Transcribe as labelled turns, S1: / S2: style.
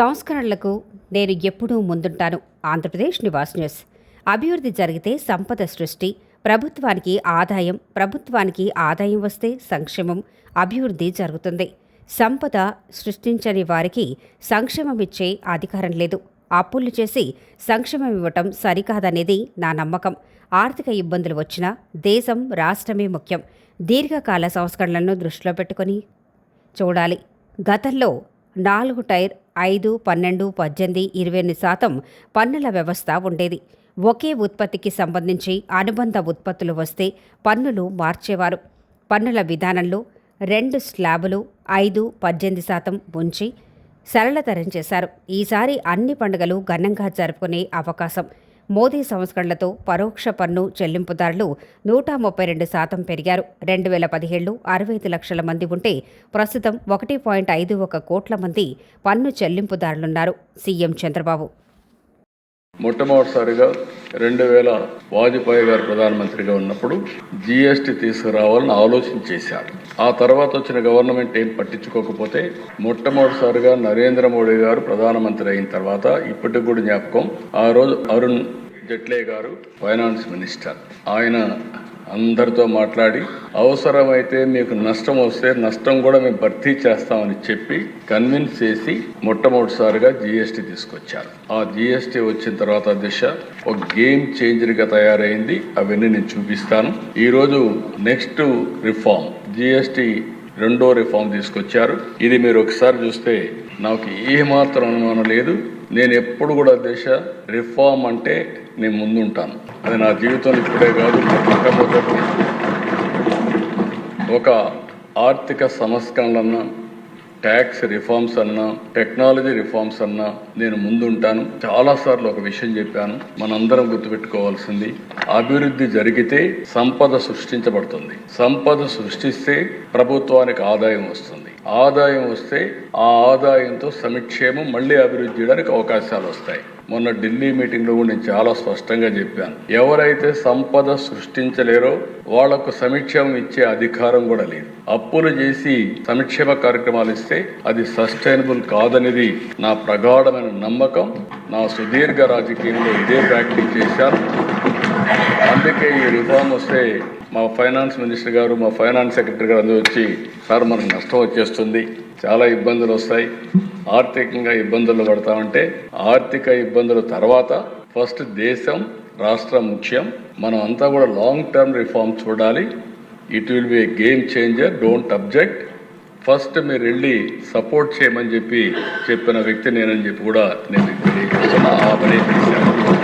S1: సంస్కరణలకు నేను ఎప్పుడూ ముందుంటాను. ఆంధ్రప్రదేశ్ నివాస్ న్యూస్. అభివృద్ధి జరిగితే సంపద సృష్టి ప్రభుత్వానికి ఆదాయం ప్రభుత్వానికి ఆదాయం వస్తే సంక్షేమం అభివృద్ధి జరుగుతుంది. సంపద సృష్టించని వారికి సంక్షేమం ఇచ్చే అధికారం లేదు. అప్పులు చేసి సంక్షేమం ఇవ్వటం సరికాదనేది నా నమ్మకం. ఆర్థిక ఇబ్బందులు వచ్చినా దేశం రాష్ట్రమే ముఖ్యం. దీర్ఘకాల సంస్కరణలను దృష్టిలో పెట్టుకొని చూడాలి. గతంలో నాలుగు టైర్ ఐదు పన్నెండు పద్దెనిమిది ఇరవై ఎనిమిది శాతం పన్నుల వ్యవస్థ ఉండేది. ఒకే ఉత్పత్తికి సంబంధించి అనుబంధ ఉత్పత్తులు వస్తే పన్నులు మార్చేవారు. పన్నుల విధానంలో రెండు స్లాబులు ఐదు పద్దెనిమిది శాతం ఉంచి సరళతరం చేశారు. ఈసారి అన్ని పండుగలు ఘనంగా జరుపుకునే అవకాశం. మోదీ సంస్కరణలతో పరోక్ష పన్ను చెల్లింపుదారులు నూట ముప్పై రెండు శాతం పెరిగారు. రెండు వేల పదిహేడులో అరవై ఐదు లక్షల మంది ఉంటే ప్రస్తుతం ఒకటి పాయింట్ ఐదు ఒక కోట్ల మంది పన్ను చెల్లింపుదారులున్నారు. సీఎం చంద్రబాబు.
S2: మొట్టమొదటిసారిగా రెండు వేల వాజ్పేయి గారు ప్రధానమంత్రిగా ఉన్నప్పుడు జీఎస్టీ తీసుకురావాలని ఆలోచన చేశారు. ఆ తర్వాత వచ్చిన గవర్నమెంట్ ఏం పట్టించుకోకపోతే మొట్టమొదటిసారిగా నరేంద్ర మోడీ గారు ప్రధానమంత్రి అయిన తర్వాత ఇప్పటికి కూడా జ్ఞాపకం ఆ రోజు అరుణ్ జట్లే గారు ఫైనాన్స్ మినిస్టర్. ఆయన అందరితో మాట్లాడి అవసరమైతే మీకు నష్టం వస్తే నష్టం కూడా మేము భర్తీ చేస్తామని చెప్పి కన్విన్స్ చేసి మొట్టమొదటిసారిగా జీఎస్టీ తీసుకొచ్చారు. ఆ జీఎస్టీ వచ్చిన తర్వాత దిశ ఒక గేమ్ చేంజర్గా తయారైంది. అవన్నీ నేను చూపిస్తాను. ఈ రోజు నెక్స్ట్ రిఫార్మ్ జీఎస్టీ రెండో రిఫార్మ్ తీసుకొచ్చారు. ఇది మీరు ఒకసారి చూస్తే నాకు ఏమాత్రం అనుమానం లేదు. నేను ఎప్పుడు కూడా దేశ రిఫార్మ్ అంటే నేను ముందుంటాను. అది నా జీవితంలో ఇప్పుడే కాదు మొట్టమొదటి ఒక ఆర్థిక సంస్కరణలన్నా ట్యాక్స్ రిఫార్మ్స్ అన్నా టెక్నాలజీ రిఫార్మ్స్ అన్నా నేను ముందుంటాను. చాలాసార్లు ఒక విషయం చెప్పాను మనందరం గుర్తుపెట్టుకోవాల్సింది అభివృద్ధి జరిగితే సంపద సృష్టించబడుతుంది. సంపద సృష్టిస్తే ప్రభుత్వానికి ఆదాయం వస్తుంది. ఆదాయం వస్తే ఆ ఆదాయంతో సమిక్షేమం మళ్ళీ అభివృద్ధి చేయడానికి అవకాశాలు వస్తాయి. మొన్న ఢిల్లీ మీటింగ్లో కూడా నేను చాలా స్పష్టంగా చెప్పాను. ఎవరైతే సంపద సృష్టించలేరో వాళ్ళకు సమీక్షేమం ఇచ్చే అధికారం కూడా లేదు. అప్పులు చేసి సంక్షేమ కార్యక్రమాలు ఇస్తే అది సస్టైనబుల్ కాదనేది నా ప్రగాఢమైన నమ్మకం. నా సుదీర్ఘ రాజకీయంలో ఇదే ప్రాక్టీస్ చేశాను. అందుకే ఈ రిఫార్మ్ వస్తే మా ఫైనాన్స్ మినిస్టర్ గారు మా ఫైనాన్స్ సెక్రటరీ గారు అందరూ వచ్చి సార్ మనకు నష్టం వచ్చేస్తుంది. చాలా ఇబ్బందులు వస్తాయి. ఆర్థికంగా ఇబ్బందులు పడతామంటే ఆర్థిక ఇబ్బందుల తర్వాత ఫస్ట్ దేశం రాష్ట్రం ముఖ్యం. మనం అంతా కూడా లాంగ్ టర్మ్ రిఫార్మ్ చూడాలి. It will be a game changer don't object first మీరు వెళ్ళి సపోర్ట్ చేయమని చెప్పి చెప్పిన వ్యక్తి నేనని చెప్పి కూడా నేను తెలియజేస్తున్నా. ఆ పని చేశాను.